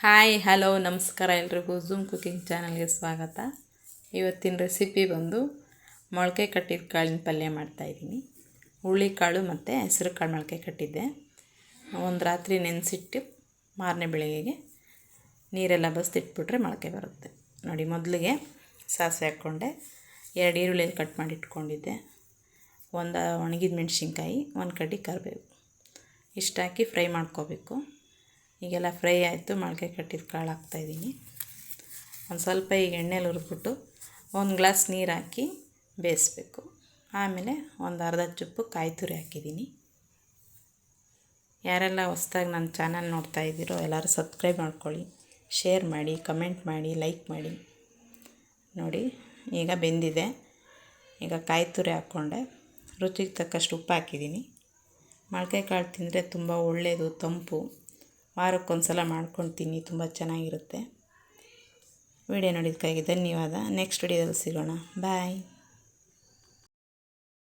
Hi, hello, ನಮಸ್ಕಾರ ಎಲ್ರಿಗೂ. Zoom cooking ಚಾನಲ್ಗೆ ಸ್ವಾಗತ. ಇವತ್ತಿನ ರೆಸಿಪಿ ಬಂದು ಮೊಳಕೆ ಕಟ್ಟಿದ ಕಾಳಿನ ಪಲ್ಯ ಮಾಡ್ತಾಯಿದ್ದೀನಿ ಹುರುಳಿಕಾಳು ಮತ್ತು ಹೆಸರು ಕಾಳು ಮೊಳಕೆ ಕಟ್ಟಿದ್ದೆ. ಒಂದು ರಾತ್ರಿ ನೆನೆಸಿಟ್ಟು ಮಾರನೇ ಬೆಳಗ್ಗೆಗೆ ನೀರೆಲ್ಲ ಬಸ್ತಿಟ್ಬಿಟ್ರೆ ಮೊಳಕೆ ಬರುತ್ತೆ. ನೋಡಿ, ಮೊದಲಿಗೆ ಸಾಸಿವೆ ಹಾಕ್ಕೊಂಡೆ. ಎರಡು ಈರುಳ್ಳಿ ಕಟ್ ಮಾಡಿ ಇಟ್ಕೊಂಡಿದ್ದೆ. ಒಂದು ಒಣಗಿದ ಮೆಣಸಿನ್ಕಾಯಿ, ಒಂದು ಕಡ್ಡಿ ಕರಿಬೇವು. ಇಷ್ಟು ಹಾಕಿ ಫ್ರೈ ಮಾಡ್ಕೋಬೇಕು. ಈಗೆಲ್ಲ ಫ್ರೈ ಆಯಿತು ಮೊಳಕೆ ಕಟ್ಟಿದ ಕಾಳು ಹಾಕ್ತಾಯಿದ್ದೀನಿ ಒಂದು ಸ್ವಲ್ಪ ಈಗ ಎಣ್ಣೆಲಿ ಹುರ್ಬಿಟ್ಟು ಒಂದು ಗ್ಲಾಸ್ ನೀರು ಹಾಕಿ ಬೇಯಿಸ್ಬೇಕು. ಆಮೇಲೆ ಒಂದು ಅರ್ಧ ಚುಪ್ಪು ಕಾಯಿ ತುರಿ ಹಾಕಿದ್ದೀನಿ. ಯಾರೆಲ್ಲ ಹೊಸ್ದಾಗಿ ನನ್ನ ಚಾನಲ್ ನೋಡ್ತಾ ಇದ್ದೀರೋ ಎಲ್ಲರೂ ಸಬ್ಸ್ಕ್ರೈಬ್ ಮಾಡ್ಕೊಳ್ಳಿ, ಶೇರ್ ಮಾಡಿ, ಕಮೆಂಟ್ ಮಾಡಿ, ಲೈಕ್ ಮಾಡಿ. ನೋಡಿ, ಈಗ ಬೆಂದಿದೆ. ಈಗ ಕಾಯಿ ತುರಿ ಹಾಕ್ಕೊಂಡೆ. ರುಚಿಗೆ ತಕ್ಕಷ್ಟು ಉಪ್ಪು ಹಾಕಿದ್ದೀನಿ. ಮೊಳಕೆ ಕಾಳು ತಿಂದರೆ ತುಂಬ ಒಳ್ಳೆಯದು ತಂಪು. ವಾರಕ್ಕೊಂದು ಸಲ ಮಾಡ್ಕೊಂಡು ತಿನ್ನಿ ತುಂಬ ಚೆನ್ನಾಗಿರುತ್ತೆ. ವಿಡಿಯೋ ನೋಡಿದ್ದಕ್ಕಾಗಿ ಧನ್ಯವಾದ. ನೆಕ್ಸ್ಟ್ ವಿಡಿಯೋದಲ್ಲಿ ಸಿಗೋಣ. ಬಾಯ್